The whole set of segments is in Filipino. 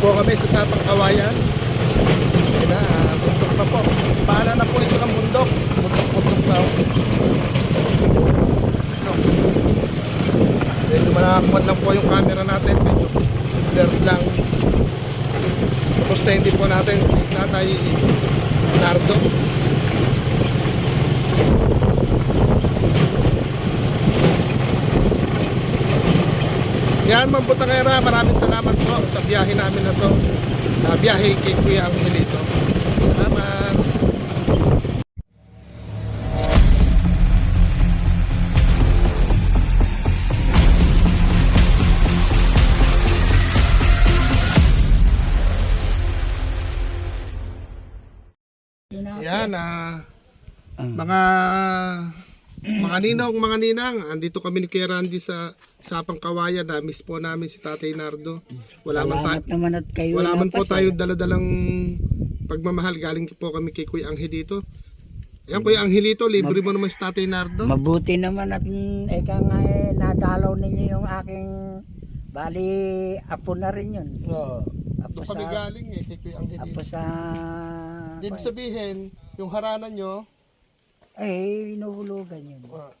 po kami sa Sapang Kawayan. Na, ah, bundok na po. Paala na po ito ng bundok. Bundok-bundok na. Ano? Medyo malakamuat lang po yung camera natin. Medyo blurred lang. Tapos hindi po natin si Tatay Nardo. Yan, Mambutangera, maraming salamat po sa biyahe namin na to. Uh, biyahe kay Kuya Angelito. Salamat. Yan, ah, mga mga ninong, mga ninang, andito kami ni Kuya Randy sa Sapang Kawayan. Na-miss po namin si Tatay Nardo. Wala man, ta- Salamat naman at kayo wala man po tayo daladalang pagmamahal. Galing po kami kay Kuya Angelito. Yan Kuya Angelito, libre mo naman si Tatay Nardo. Mabuti naman at mm, eka nga eh, nadalaw ninyo yung aking bali apo na rin yun. Oo. Apo Doon kami sa, galing eh kay Kuya Angelito. apo sa, Ibig sabihin, yung haranan nyo, eh, inuhulugan yun. ah,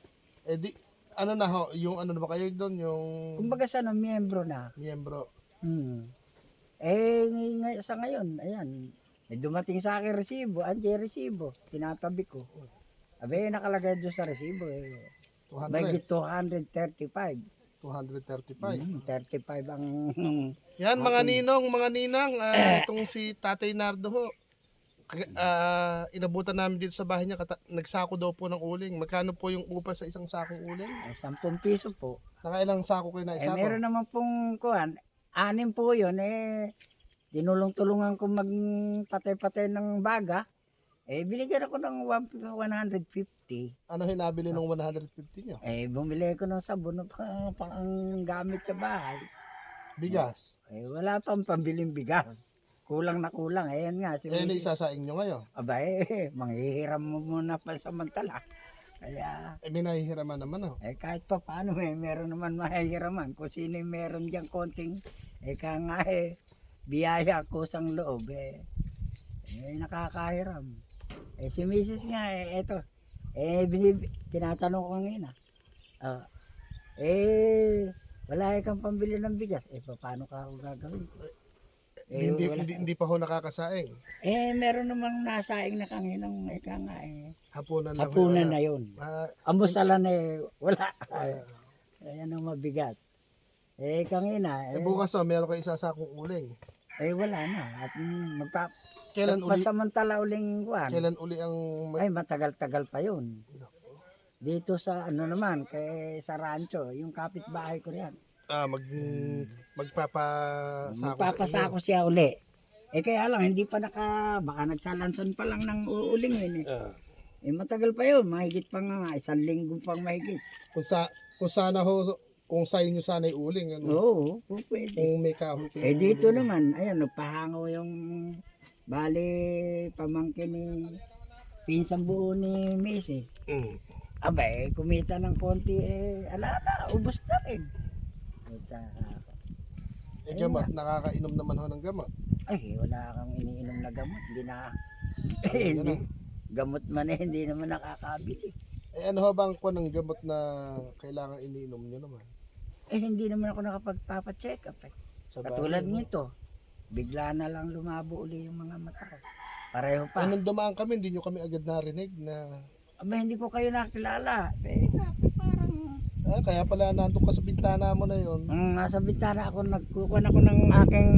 eh di, ano na ho, yung ano na ba kayo doon, yung Kumbaga sa ano, miyembro na. miyembro. Hmm. Eh, ngay- ngay- sa ngayon, ayan, may dumating sa akin resibo, andiyan resibo, tinatabi ko. Abe, nakalagay doon sa resibo, eh. 200, May 235. 235. Hmm, 35 ang Yan mga ninong, mga ninang, ah, itong si Tatay Nardo ho. Ah, inabutan namin dito sa bahay niya, kata- nagsako daw po ng uling. Magkano po yung upa sa isang sakong uling? eh, 10 piso po. Nakailang sako kayo na Eh, isako? meron naman pong kuhan. Anim po yun. Eh, tinulong-tulungan ko magpatay-patay ng baga. Eh, binigyan ako ng 150. Ano hinabili ng 150 niyo? Eh, bumili ko ng sabon na pang, pang gamit sa bahay. Bigas. Eh, wala pang pambiling bigas. Kulang na kulang. Eh, yan nga. Si Eh, ano isasaing nyo ngayon? Aba, eh, manghihiram mo muna pa samantala. Kaya, Eh, may nahihiraman naman ho. Eh kahit pa paano eh, meron naman mahihiraman. Kung sino yung meron diyang konting, eh ka nga eh, biyaya kusang loob eh. Eh nakakahiram. Eh si Mrs. nga eh, eto. Eh binib, tinatanong ko ngayon ah. Ah, eh, wala eh kang pambili ng bigas. Eh paano ka ako gagawin? Eh, hindi, wala. hindi, hindi pa ho nakakasaing. eh meron namang nasaing na kanginang eh ka nga eh. Hapunan lang. Hapunan na yun. ah. Ah, Amusalan eh, wala. Ayan ang mabigat. Eh, kangina, eh, eh, bukas ho, meron kayo isasakong uling. eh wala na. At mm, magpa, Kailan uli, pasamantala uling kuhan. kailan uli ang... Ay, matagal-tagal pa yun. Dito sa ano naman, kay sa rancho, yung kapitbahay ko riyan. Ah, mag, magpapasako. Magpapasako siya uli. Eh kaya lang, hindi pa naka, baka nagsalanson pa lang ng uulingin eh. Ah, Eh matagal pa yun, mahigit pa nga, isang linggo pang mahigit. kung, sa, kung sana ho, kung sa inyo sana uling, ano, Oo, oo, pwede. kung may kahoy kayo. Eh dito naman, ayan, nagpahangaw yung bali pamangkin ni pinsang buo ni Mrs. Mm. Aba eh, kumita ng konti eh, ala na, ubos na rin. Puta, Eh, gamot, nakakainom naman ho ng gamot. Ay, wala kang iniinom na gamot, hindi na, eh, hindi, gamot man eh, hindi naman nakakabili. Eh, ano ho bang kwan ng gamot na kailangan iniinom nyo naman? Eh, hindi naman ako nakapagpapacheck up eh. Sa Katulad bahay, no? nito, bigla na lang lumabo uli yung mga mata ko. Pareho Eh, pa. nung dumaan kami, hindi nyo kami agad narinig na... Aba, hindi ko kayo nakilala. Eh, Ah, kaya pala nandun ka sa bintana mo na yon. Ang nasa bintana ako, nagkukuha ako ng aking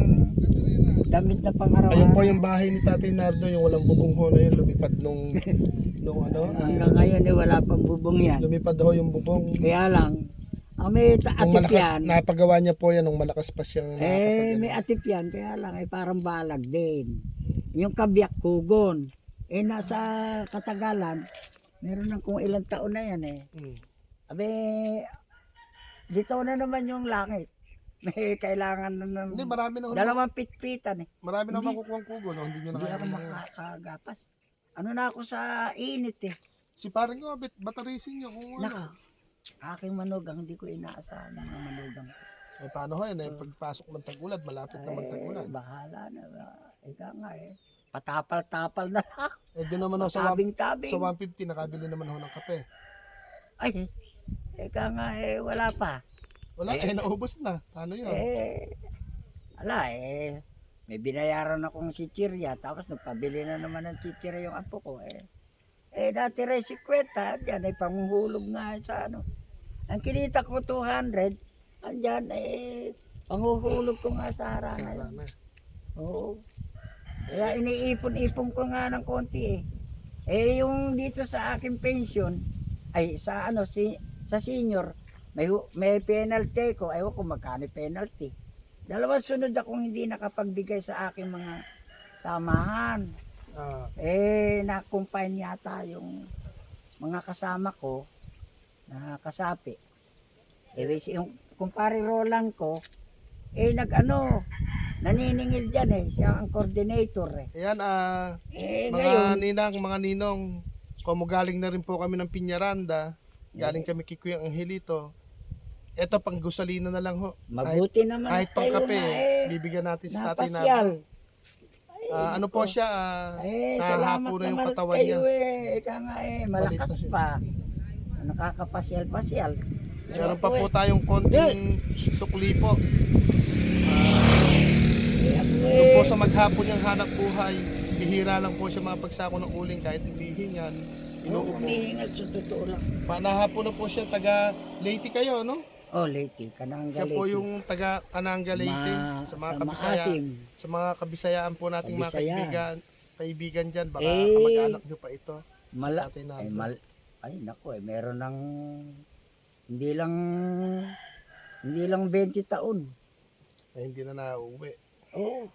damit na pang Ayun po yung bahay ni Tatay Nardo, yung walang bubong ho na yun, lumipad nung, nung ano, ah, Hanggang ngayon eh, wala pang bubong yan. lumipad ho yung bubong. Kaya lang, ang may ta- Nung atip malakas, yan. napagawa niya po yan, nung malakas pa siyang Eh, nakakapag- may atip yan. Kaya lang, eh, parang balag din. Yung kabiyak, kugon. Eh, nasa katagalan, meron ng kung ilang taon na yan eh. Mm. Abe, dito na naman yung langit. May kailangan na ng Hindi, marami na dalawang pitpitan eh. Marami na makukuha kugo, no? Hindi nyo Hindi ako makakagapas. Ano na ako sa init eh. Si parang nga, bit, batarisin nyo kung ano. Naka, aking manugang, hindi ko inaasahan ng mga manugang. ko. Eh, paano ho yan? Eh, pagpasok ng tag-ulan, malapit na Eh, magtag-ulan. bahala na. Ika nga eh. Patapal-tapal na lang. Eh, doon naman ho sa, one- Tabing-tabing. sa 150, nakabili naman ho ng kape. Ay, ika nga eh, wala pa. Wala, eh, naubos na. Paano yun? Eh, ala eh. May binayaran akong chichirya, tapos nagpabili na naman ng chichirya yung apo ko eh. Eh, dati rin si Kweta, dyan ay panghuhulog nga sa ano. Ang kinita ko 200, andyan eh, panghuhulog ko nga sa harana. Oo. Kaya iniipon-ipon ko nga ng konti eh. Eh, yung dito sa aking pension, ay sa ano, si, sa senior, may, may penalty ko. Ayaw ko magkano penalty. Dalawang sunod akong hindi nakapagbigay sa aking mga samahan. Ah, Eh, na-combine yata yung mga kasama ko na kasapi. Eh, yung kumpare Roland ko, eh, nag-ano, naniningil dyan eh. Siya ang coordinator eh. ayan, ah, Eh, mga ngayon, ninang, mga ninong, kumugaling na rin po kami ng Piñaranda. Galing kami kay Kuya Angelito. Ito, pang gusalina na lang ho. Kahit, mabuti naman kahit pang kape, na eh. bibigyan natin sa tatay na. Napasyal. Ah, ano po siya, ah, Eh, salamat na yung naman katawan kayo niya. eh. Ika nga eh, malakas Balik na siya. pa. Nakakapasyal-pasyal. Meron pa po eh, tayong konting sukli po. eh, ako Doon eh. po sa maghapon yung hanap buhay, bihira lang po siya mapagsako ng uling kahit hindi hingan. Oo, Inuupo. humihingal sa totoo lang. Panahapon na po siya taga Leyte kayo, no? Oh, Leyte, kanang Siya po yung taga Kananga Leyte Ma- sa mga sa kabisaya. Maasim. Sa mga kabisayaan po nating mga Kabisaya. kaibigan, kaibigan diyan baka Eh. kamag-anak niyo pa ito. Mala, Tatay ay, Nardo. mal, ay nako eh, meron ng, hindi lang, hindi lang 20 taon. Na hindi na nauwi. Oo.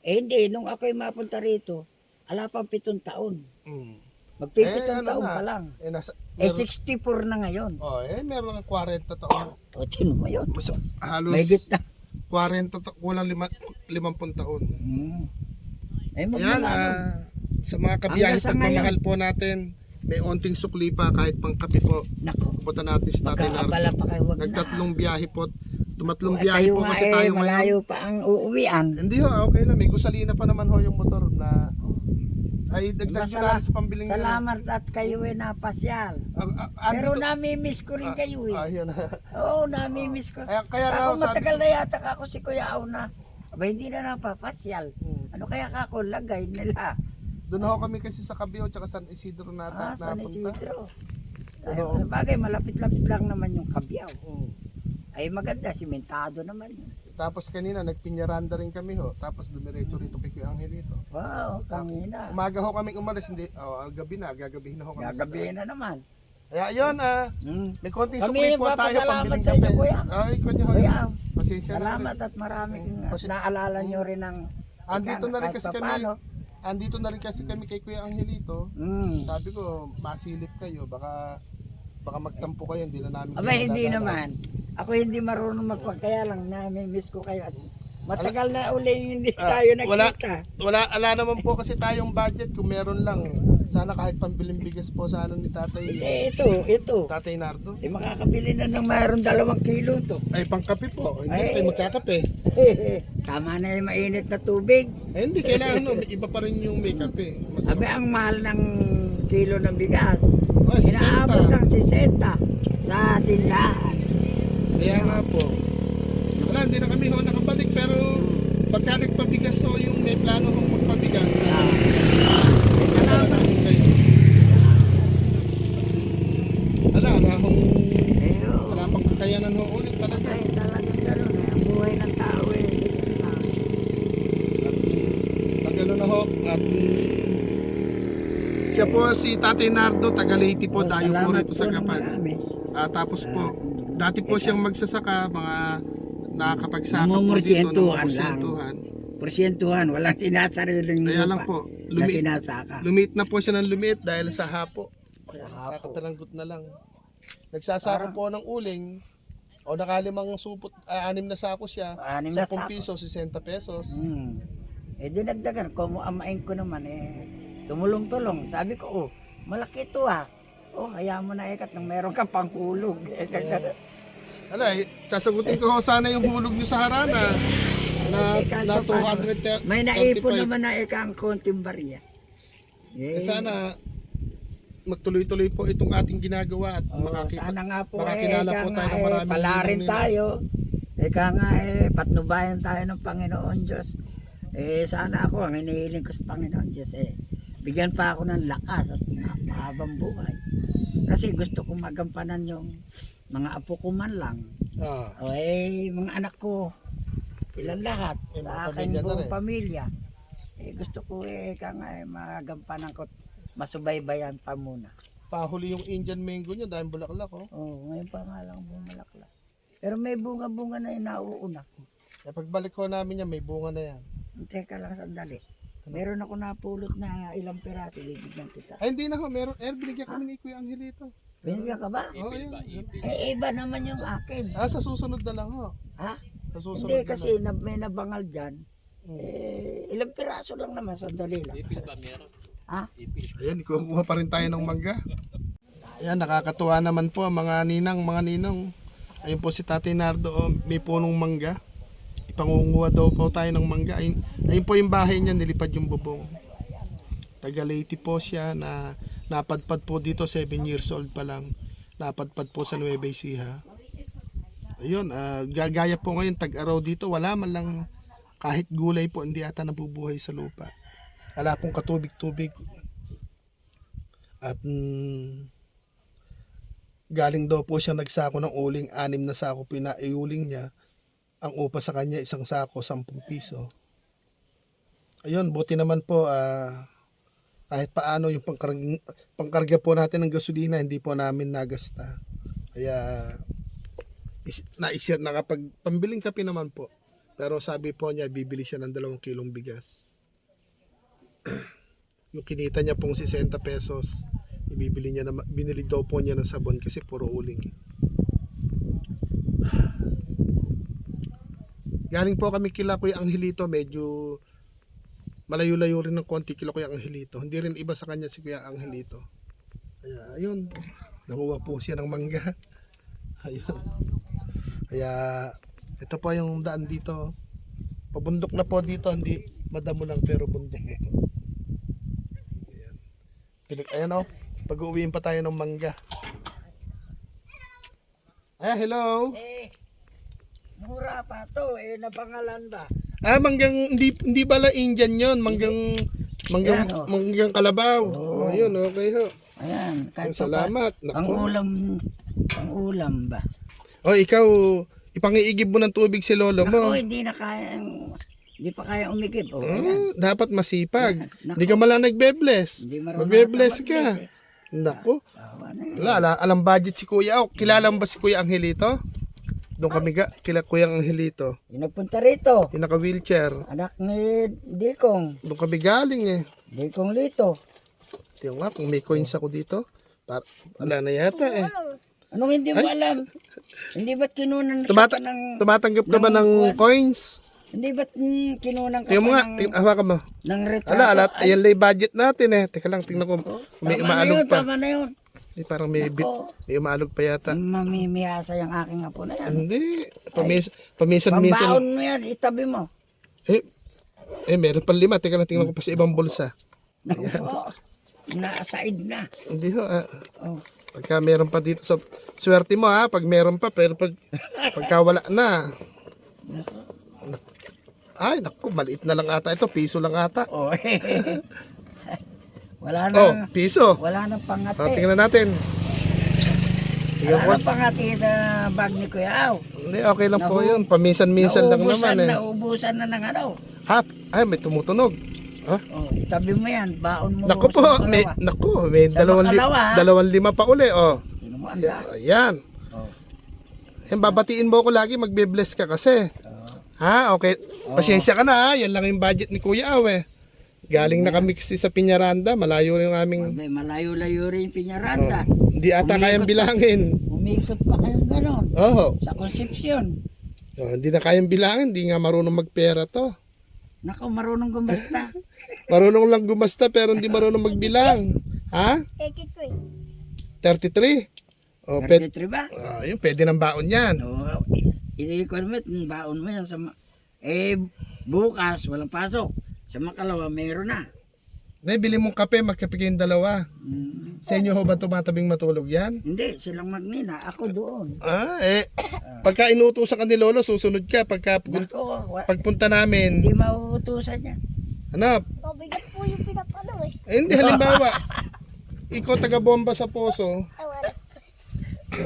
Eh hindi, nung ako'y mapunta rito, ala pang pitong taon. Mm. Magpipitong ano taon na, pa lang. Eh, nasa, Eh, meron, 64 na ngayon. oh, eh, meron ng 40 taon. O, tino mo yun. Mas, halos May gitna. 40 ta- kulang lima, 50 taon. Hmm. Eh, Ayan, ah, sa mga kabiyahe sa pagmamahal po natin, may onting sukli pa kahit pang kape po. Nako, Punta natin si Tatay Nardo. pa kayo, wag na. Nagtatlong biyahe po. Tumatlong Eh, biyahe kayo po kasi eh, tayo ngayon. malayo pa ang uuwian. Hindi ho, okay lang. May gusalina pa naman ho yung motor na ay dagdag na sa pambiling nyo. Salamat at kayo eh napasyal. Ang- ang Pero dito- nami-miss ko rin kayo eh. Ah, yun. Oo, nami-miss ko. Kaya, kaya Ako sabi, matagal na yata ako si Kuya Auna. Aba, hindi na napapasyal. Hmm. Ano kaya kako lagay nila? doon ho kami kasi sa Cabio tsaka San Isidro Ah, nata San napunta. Isidro. Ay, bagay, malapit-lapit lang naman yung kabyaw. Mm. Ay maganda, simentado naman yun. Tapos kanina nagpinyaranda rin kami ho. Tapos dumiretso rito kay Kuya Angelito. Wow, kanina. Umaga ho kami umalis, hindi, oh, gabi na, gagabihin na ho kami. Gagabihin na naman. Kaya yun, ah, Hmm. may konting Kami, sukli po tayo pambiling sa inyo. Kuya. Ay. Kuya, Pasensya na salamat rin. at marami kang Kasi- naalala nyo rin ng Andito na rin kasi kami. Andito na rin kasi kami kay Kuya Angelito. Hmm. Sabi ko, masilip kayo, baka baka magtampo kayo, hindi na namin Aba, hindi naman. Ako hindi marunong magpagkaya lang na may miss ko kayo. At matagal na uli hindi Ah, tayo wala. nakita. Wala, ala naman po kasi tayong budget. Kung meron lang, sana kahit pambiling bigas po sana ni Tatay, Eh, ito, ito. Tatay Nardo. Eh, makakabili na ng mayroon dalawang kilo to. Ay, pangkape po. Hindi Ay. kayo magkakape. Tama na yung mainit na tubig. Eh, hindi, kailangan no. Iba pa rin yung may kape. Sabi Masarap. ang mahal ng kilo ng bigas. Oh, 60. Inaabot ng 60 sa tindahan. Kaya nga po. Wala, hindi na kami ho nakabalik. Pero pagka nagpabigas ho, yung may plano kong magpabigas na Ah, Wala na akong kayo. Wala, wala akong wala pang kakayanan ho ulit talaga. Ay, talagang gano'n eh. Ang buhay ng tao eh. Pag na ho, at siya po si Tatay Nardo, taga Leyte po, oh, dayo po salamat rito sa marami. Ah, tapos po, dati po siyang magsasaka, mga nakakapagsaka po dito, Namumursiyentuhan lang. namumursiyentuhan. Porsyentuhan, walang sinasariling Kaya lang po, na lumi- sinasaka. Lumiit na po siya ng lumiit dahil sa hapo. Sa hapo. Kakapalanggot na lang. Nagsasako po ng uling, o nakalimang supot, ah, anim na sako siya, Anim na 10 sako. piso, 60 pesos. Hmm. Eh dinagdagan ko mo amain ko naman eh tumulong-tulong. Sabi ko, oh, malaki to ah. Oh, kaya mo na ikat nang meron kang pangkulog. Eh, Ala, eh, sasagutin ko sana yung hulog nyo sa harana. Na, Eh, na pa paano. 200 May naipon naman na ikang konting barya. Eh, Eh, sana magtuloy-tuloy po itong ating ginagawa at oh, makakita. sana nga po eh, makakilala ika po tayo ng eh, maraming pala rin ninong-ninang. tayo. Ika nga eh, patnubayan tayo ng Panginoon Diyos. Eh, sana ako, ang hinihiling ko sa Panginoon Diyos eh, bigyan pa ako ng lakas at ma- mahabang buhay. Kasi gusto kong magampanan yung mga apo ko man lang. Ah, O eh, mga anak ko, sila lahat, Eh, sa aking buong pamilya. Eh, gusto ko eh, ika nga eh, magampanan ko, masubaybayan pa muna. pahuli yung Indian mango nyo dahil bulaklak oh. Oo, ngayon pa nga lang bumalakla. Pero may bunga-bunga na yung nauuna. Eh, pagbalik ko namin yan, may bunga na yan. Teka lang sandali. Meron ako napulot na ilang piraso, bibigyan kita. Ay, hindi na ho. Meron, eh, binigyan kami ni Kuya Angelito. Binigyan ka ba? Oo, oh, yun. Eh, iba naman yung akin. Ah, sa susunod na lang ho. Ha? Sa susunod Hindi na kasi na, may nabangal dyan. Mm. Eh, ilang piraso lang naman, sandali lang. Ha? Ayan, kukuha pa rin tayo ng mangga. Ayan, nakakatuwa naman po mga ninang, mga ninong. Ayun po si Tatay Nardo, oh, may punong mangga. Ipangunguha daw po tayo ng mangga. Ayun, ayun po yung bahay niya, nilipad yung bubong. Taga Leyte po siya na napadpad po dito, 7 years old pa lang. Napadpad po sa Nueva Ecija. Ayun, ah, gagaya po ngayon, tag-araw dito, wala man lang kahit gulay po, hindi ata nabubuhay sa lupa. Wala pong katubig-tubig. At mm, galing daw po siya nagsako ng uling, anim na sako pinaiuling niya. Ang upa sa kanya isang sako, 10 piso. Ayun, buti naman po ah, kahit paano yung pangkarga, pangkarga po natin ng gasolina, hindi po namin nagasta. Kaya is, na-share na kapag pambiling kape naman po. Pero sabi po niya, bibili siya ng dalawang kilong bigas. yung kinita niya pong 60 pesos, ibibili niya na, binili daw po niya ng sabon kasi puro uling. Galing po kami kila Kuya Angelito, medyo malayo-layo rin ng konti kila Kuya Angelito. Hindi rin iba sa kanya si Kuya Angelito. Kaya ayun, nakuha po siya ng mangga. Ayun. Kaya ito po yung daan dito. Pabundok na po dito, hindi madamo lang pero bundok na po. Ayan. Pinag ayan oh, pag-uwiin pa tayo ng mangga. Ah, hello. Eh, mura pa to. Eh, napangalan ba? Ah, manggang hindi hindi pala Indian 'yon, manggang manggang Yan, oh. manggang kalabaw. Oh, yun, okay ho. Ayan, kahit pa- Salamat. Ang Nako. ulam, ang ulam ba? Oh, ikaw ipangiigib mo ng tubig si lolo mo. Ako, hindi na kaya, hindi pa kaya umigib. Oh, ayan. Ah, dapat masipag. Nako. Hindi ka malang nagbe-bless. Hindi marunong Magbe-bless ata ka. mag-bless Nako. Awa na yun. Wala, ala, alam budget si Kuya. Oh, kilala mo ba si Kuya Angelito? Doon kami ga, kila Kuya Angelito. Yung nagpunta rito, Yung naka-wheelchair. anak ni Dikong, Doon kami galing eh. Dikong Lito. Tingnan nga, kung may coins ako dito. Par wala na yata eh. Anong hindi mo alam? Hindi ba't kinunan ka Tumata- pa ng... Tumatanggap ka ba ng coins? Hindi ba't mm, kinunan ka Tingnan mo pa nga, ng, ting hawakan mo. ng retrato? Ala, ala, ayan lang budget natin eh. Teka lang, tingnan ko. May tama na umaalog yun, pa. tama na yun. Eh, parang may, bit, may umaalog pa yata. Mamimiyasa yung aking apo na yan. Hindi. Pamis, paminsan-minsan. Pambaon mo yan, itabi mo. Eh, eh, meron pa lima. Teka lang, tingnan ko pa sa ibang bulsa. Naku po, naasaid na. Hindi ho. ah. Oh. Pagka meron pa dito sa swerte mo ha, pag meron pa pero pag pagka wala na. Ay, naku, maliit na lang ata ito, piso lang ata. Oh, wala na, Oh, piso. wala nang Ah, pangati. tingnan natin. Tingnan ko. Wala nang pangati sa bag ni Kuya Aw. Hindi, okay lang po yun. Paminsan-minsan lang naman eh. Naubusan na ng ano. Ha? Ay, may tumutunog. Ha? Oh, itabi mo yan, baon mo. Naku po, sa may, naku, may Sa dalawang, li- dalawang lima pa uli, oh. Sino mo ang dami? Ayan. Oh. Yan, babatiin mo ko lagi, magbe-bless ka kasi. Ha? Okay. Pasensya ka na ha. Yan lang yung budget ni Kuya Aw eh. Galing na kami kasi sa Piñaranda. Malayo yung aming... May malayo-layo rin yung pinyaranda. Hindi ata kayang bilangin. Umikot pa kayong ganon. Oo. Sa Concepcion. Oh, hindi na kayang bilangin. Hindi nga marunong magpera to. Naku, marunong gumasta. Marunong lang gumasta pero hindi marunong magbilang. Ha? 33. O, ped, 33 ba? ah, yun, pwede ng baon yan. Oo. I-equipment, baon mo yan sa... ma- Eh, bukas, walang pasok. Sa makalawa, meron na. Nay, bili mong kape, magkape kayong dalawa. Mm. Sa inyo ho ba tumatabing matulog yan? Hindi, silang magnina. Ako doon. Ah, eh, pagka inutusan ka ni Lolo, susunod ka. Pagka Ako, wa- pagpunta namin, hindi mauutusan yan. ano, Mabigat po yung pinapano eh. eh, hindi, halimbawa, ikaw taga-bomba sa poso, Ah,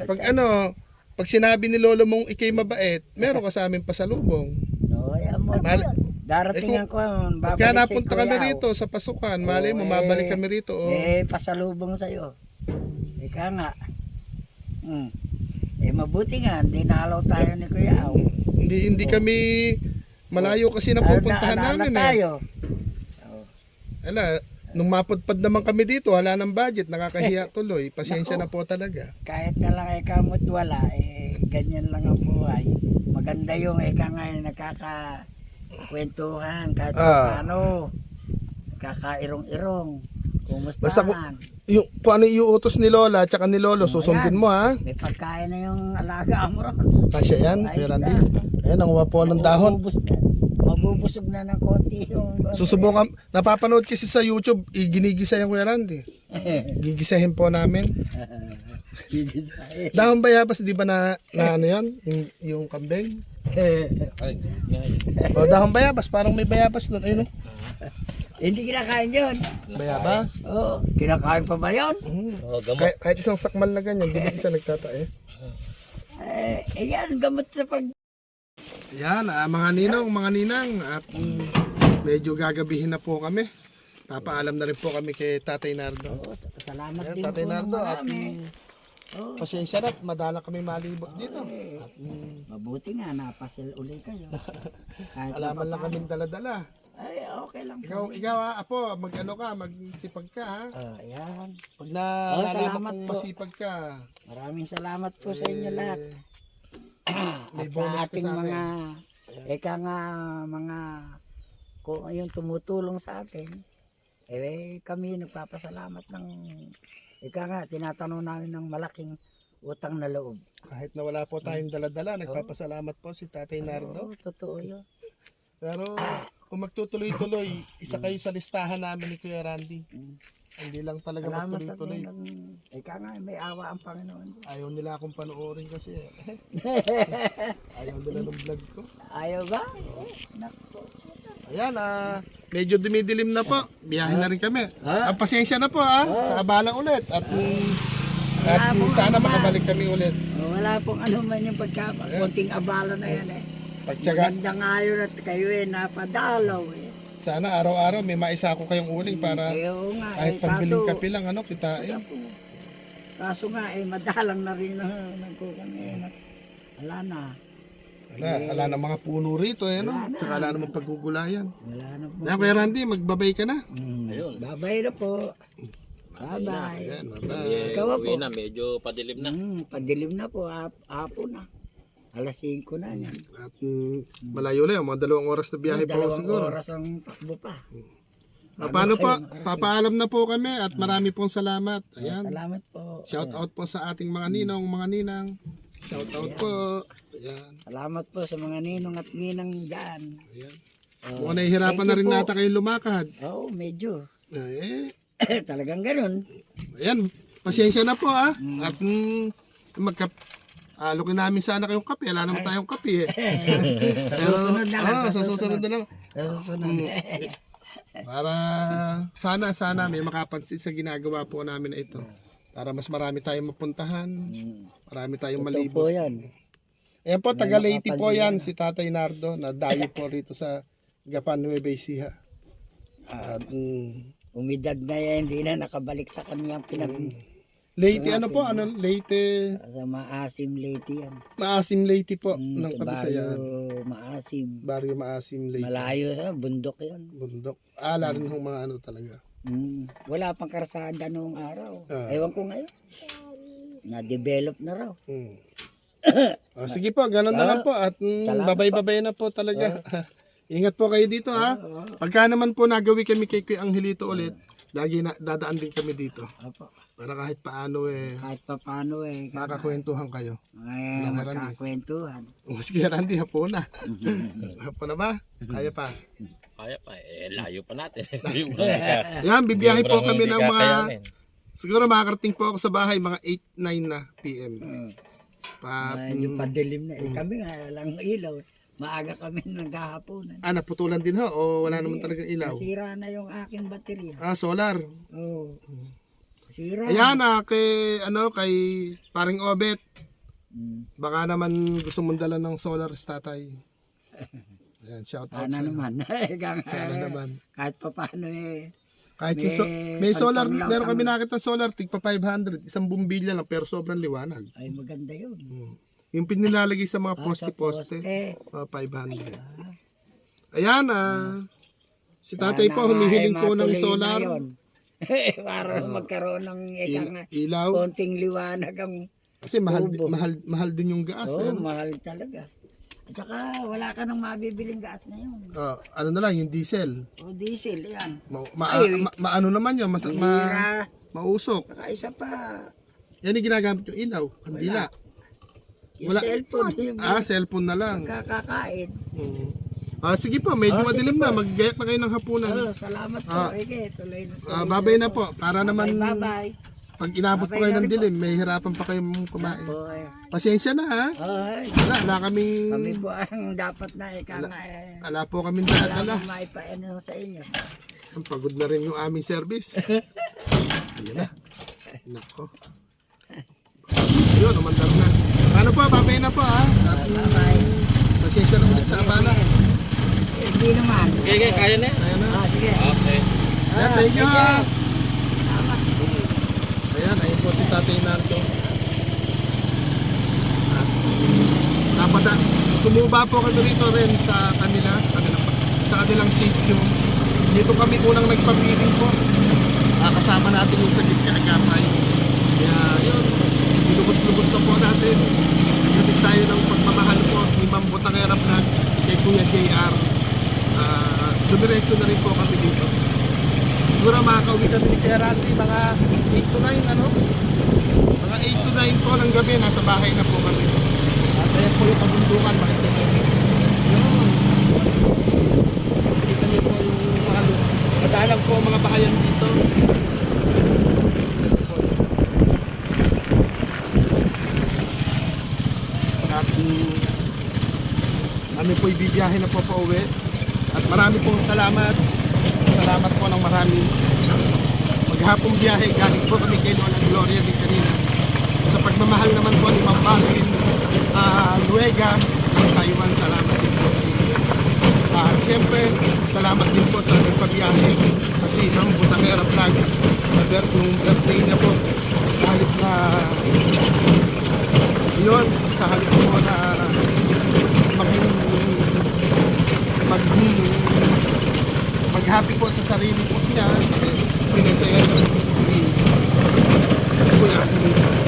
pag ano, pag sinabi ni Lolo mong ikay mabait, meron ka sa amin pasalubong. No, ayan mo. Mal- Darating ako, babalik Kaya napunta kami rito sa pasukan, malay mo, mabalik eh, kami rito. Oh. Eh, pasalubong sa'yo. Ika nga. Hmm. Eh, mabuti nga, hindi nalaw tayo ni Kuya Au. Hindi hindi kami malayo kasi na pupuntahan Ala- ala- namin. Eh. tayo. Ala, nung mapudpad naman kami dito, wala ng budget, nakakahiya tuloy. Pasensya na po talaga. Kahit na lang ikaw mo't wala, eh, ganyan lang ang buhay. Maganda yung ika nga yung nakaka-kwentuhan, kahit Ah. paano. Nakakairong-irong. Kumusta Basta kung, yung, kung ano iuutos ni Lola at ni Lolo, susundin mo ha. May pagkain na yung alaga mo ron. Kasya yan, Ayos Kuya Randy. Ayan, nanguha po ng dahon. Mabubus na. Mabubusog na ng konti yung... Susubukan, napapanood kasi sa YouTube, iginigisa yan Kuya Randy. Gigisahin po namin. Dahon bayabas, di ba na, na ano yan? Yung, yung kambing? O, dahon bayabas, parang may bayabas doon. Ayun o, Hindi kinakain yun. bayabas. Oo, kinakain pa ba yun? Mm. Kahit, kahit isang sakmal na ganyan, di ba isa nagtatae? Eh, eh yan, gamot sa pag... Yan, ah, mga ninong, mga ninang, at mm, medyo gagabihin na po kami. Papaalam na rin po kami kay Tatay Nardo. Oo, salamat Ayan, din Tatay po ng Nardo, at marami. mm, pasensya na, madala kami malibot dito. At mm, Mabuti nga, napasil uli kayo. Kahit alaman lang kami dala-dala. Ay, okay lang. Ikaw, ikaw ha, apo, mag-ano ka, magsipag ka ha. Ah, yan. Pag na Oh, salamat po. masipag ka, Maraming salamat po sa inyo lahat. eh, may At sa ating sa mga, eka nga, mga, kung yung tumutulong sa atin, eh kami nagpapasalamat ng, eka nga, tinatanong namin ng malaking utang na loob. Kahit na wala po tayong dala-dala, nagpapasalamat po si Tatay Nardo. Oo, totoo yun. Pero kung magtutuloy-tuloy, isa kayo sa listahan namin ni Kuya Randy. Mm. Hindi lang talaga Salamat sa magtuloy-tuloy. ng, eka nga, may awa ang Panginoon. Ayaw nila akong panoorin kasi. eh. Ayaw nila ng vlog ko. Ayaw ba? Naku. Ayan, ah, medyo dumidilim na po. Biyahe na rin kami. Ah. Ah, pasensya na po ah, sa abala ulit. At, mm, at mm, sana makabalik kami ulit. Wala pong ano man yung pagka, konting abala na yan eh. Pagtsaga, Maganda nga yun at kayo eh, napadalaw eh. sana araw-araw may maisa ako kayong uling para Eh, oo nga, kahit eh, pagbiling kaso, kape lang, ano, kitain. kaso nga eh, madalang na rin na nagkukunin. Wala na. Wala, wala na mga puno rito eh, no? Tsaka wala namang pagugulayan. Wala na po. Yan, Kuya Randy, magbabay ka na. Mm. Babay na po. Bye-bye. Yan, bye Ikaw po. Uwi na, medyo padilim na. Mm, padilim na po, hap, hapon na. Alas 5 na yan. At mm, malayo lang, mga dalawang oras na biyahe pa Dalawang siguro. oras ang takbo pa. Ah, paano pa? Papaalam na po kami at marami pong salamat. Ayan. Salamat po. Shout out po sa ating mga ninong, mga ninang. Shout out po. Ayan. Salamat po sa mga ninong at ninang dyan. Ayan. Mukhang nahihirapan na rin nata kayo lumakad. Oo, medyo. Ah, Eh, Talagang ganun. ayan. Pasensya na po ah. At mm, magka Alokin namin sana kayong kape. Wala naman tayong kape eh. Pero, Susunod na lang, ah, sa susunod. na lang. Sa susunod. Para sana sana may makapansin sa ginagawa po namin na ito. Para mas marami tayong mapuntahan, marami tayong Ito malibot. po yan. Ayan po, taga Leyte po yan, si Tatay Nardo, na dayo po rito sa Gapan Nueva Ecija. At, mm, Umidad na yan, hindi na nakabalik sa kanyang pinag... Leyte ano po, ano, Leyte, Sa maasim late yan. Maasim Leyte po, Mm, ng sa Kabisayaan. baryo maasim. Baryo Maasim Leyte, Malayo sa bundok yun. bundok. Ala rin yung mga ano talaga. Mm. Wala pang karsada noong araw. Ah. Ewan ko ngayon. Na-develop na raw. Mm. Ah, sige po, ganun na lang po at mm, babay-babay na po talaga. Ingat po kayo dito ha. Pagka naman po nagawi kami kay Kuya Angelito ulit, lagi na, dadaan din kami dito. Opo. Para kahit paano eh, Kahit pa paano eh. makakakwentuhan kayo. Eh, Walang Randy. magkakwentuhan. Mas kaya Randy, hapon na. hapon na ba? Kaya pa. Kaya pa, eh, layo pa natin. Yan, bibiyahe po kami ng mga, siguro makakarating po ako sa bahay mga 8-9 na PM. Mm. Pa, Medyo padilim na. Eh, kami nga lang ilaw. Maaga kami naghahaponan. ah, naputulan din ho o wala naman talagang ilaw? Nasira na yung aking baterya. Ah, solar. Oo. Sira. Ayan ah, kay, ano, kay paring Obet. Mm. Baka naman gusto mong dala ng solar sa tatay. Ayan, shout out Sana sa'yo. naman. Sana eh, naman. Kahit pa paano eh. Kahit yung so, May may solar, meron kami nakita solar, tigpa 500. Isang bumbilya lang, pero sobrang liwanag. Ay maganda yun. Mm. Yung pinilalagay sa mga Ah, sa poste-poste, poste. uh, 500. Ayan, ah. Si tatay Sana po, humihiling ay po ng solar. Para magkaroon ng ika nga, Il- ilaw. konting liwanag ang Kasi mahal, mahal, mahal din yung gas. oh, ayan. mahal talaga. At saka wala ka nang mabibiling gas na yun. Ah, ano na lang, yung diesel. O diesel, yan. Ma, ma, Ay, ma- maano naman yun, mas, ma, mausok. Saka isa pa, Yan yung ginagamit yung ilaw, kandila. yung Wala. cellphone, yung Ah, cellphone na lang. kakakain. Mm. Ah, sige po, medyo Ah, sige madilim na. Maggayat na kayo ng hapunan. Oh, salamat po. Ah. Ike, tuloy na. Ah, babay na po. Para naman, Bye-bye. Pag inabot po Babay kayo ng dilim, may hirapan pa kayong kumain. Pasensya na ha. Ay, Wala, wala kaming, kami po ang dapat na ika nga eh. wala po kaming Wala dala. akong maipaano sa inyo. Ang pagod na rin yung aming service. Ayan na. Nako. Ayun, umandar na. Ano po, babay na po ha. At Bye-bye. pasensya na ulit sa abala. Hindi naman. Okay, okay, kaya na yan. Ayan na. Ah, sige. Okay. Ayan, thank you ha. Salamat. Ayan, ayun po si Tatay Nardo. At, Napada, sumuba po kami rito rin sa kanila, sa kanilang, sa kanilang sitio. Dito kami unang nagpapiling po. Ah, kasama natin yung sa Gitka Agapay. Kaya yun, lubos-lubos na po natin. Gamit tayo ng pagmamahal po ni Ma'am Butangera Vlog kay Kuya JR. Ah, dumiretso na rin po kami dito. Siguro makakauwi kami ni Randy mga 8 to 9 ano? Mga 8 to 9 po ng gabi, nasa bahay na po kami. At ayan po yung pabundukan, makikita niyo. Yun. Niyo po yung ano, madalang po mga bahayan dito. At mm, kami po ibibiyahe na po pa uwi. At marami pong salamat. Salamat po ng marami. Maghapong biyahe, galing po kami kay Lola Gloria de Carina. Sa pagmamahal naman po ni Ma'am Marvin uh, Luega ng Taiwan, salamat din po sa inyo. At siyempre, salamat din po sa nagpabiyahe kasi Ma'am Butangera Vlog. Nag- Nung birthday niya po, sa halip na yun, sa halip po na maging mag mag-happy po sa sarili po niya pinasaya niya si si Kuya Aquilino.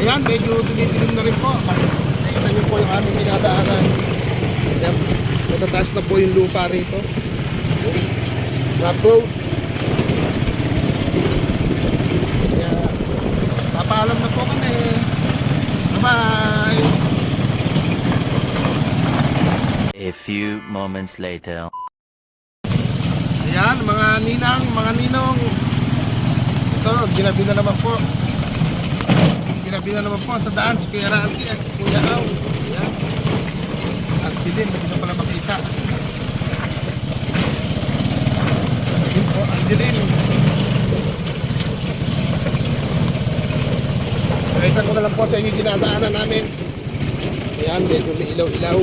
Ayan, medyo dumidilim na rin po. Nakita niyo po yung aming minadaanan. Ayan, matataas na po yung lupa rito. Rock road. Kaya, papaalam na po kami. Bye-bye! A few moments later. Ayan, mga ninang, mga ninong. Ito, ginabi na naman po. Ginabi na naman po sa daan si Kuya Randy at Kuya Au. Ayan. At dilim, hindi na pala makita. Ayun po, ang dilim. Pakita ko na lang po sa inyo dinadaanan namin. Ayan, medyo may ilaw-ilaw.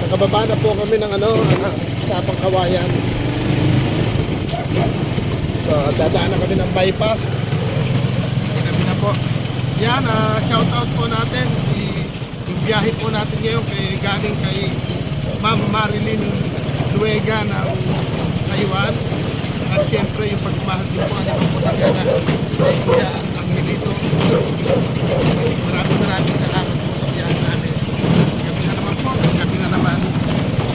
Nakababa na po kami ng ano, ano Sapang Kawayan. So, dadaan na kami ng bypass. Kami na po. Yan, ah, shout out po natin si yung biyahe po natin ngayon kay galing kay Ma'am Marilyn Luega ng Taiwan. At syempre yung pagmahal din po ang po talaga kay Kuya ang Milito. Maraming maraming salamat po sa biyahe namin. Gabi na naman po, gabi na naman.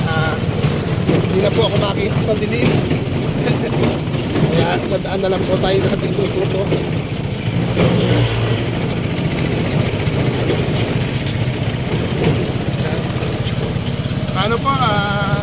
Ah, hindi na po ako makita sa dilim. Ayan, sa daan na lang po tayo natin tututo. Ano po, ah... Uh,